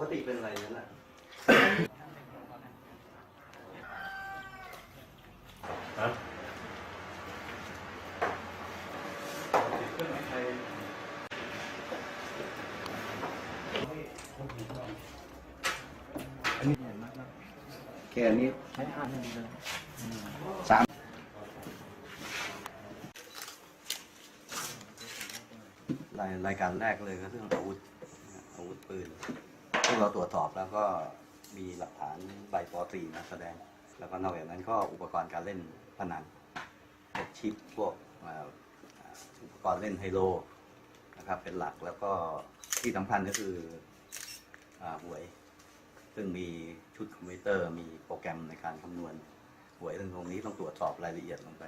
กติเป็นอะไรนั่นน่ะฮะแค่นี้ใช้อ่านอย่างเดียวสามรายรายการแรกเลยก็เรื่องอาวุธนะอาวุธปืน ซึ่งเราตรวจสอบแล้วก็มีหลักฐานใบปอตรีมาแสดง แล้วก็นอกจากนั้นก็อุปกรณ์การเล่นพนันพวกชิปพวกอุปกรณ์เล่นไฮโลนะครับเป็นหลักแล้วก็ที่สำคัญก็คือหวย ซึ่งมีชุดคอมพิวเตอร์มีโปรแกรมในการคำนวณหวยเรื่องตรงนี้ต้องตรวจสอบรายละเอียดลงไป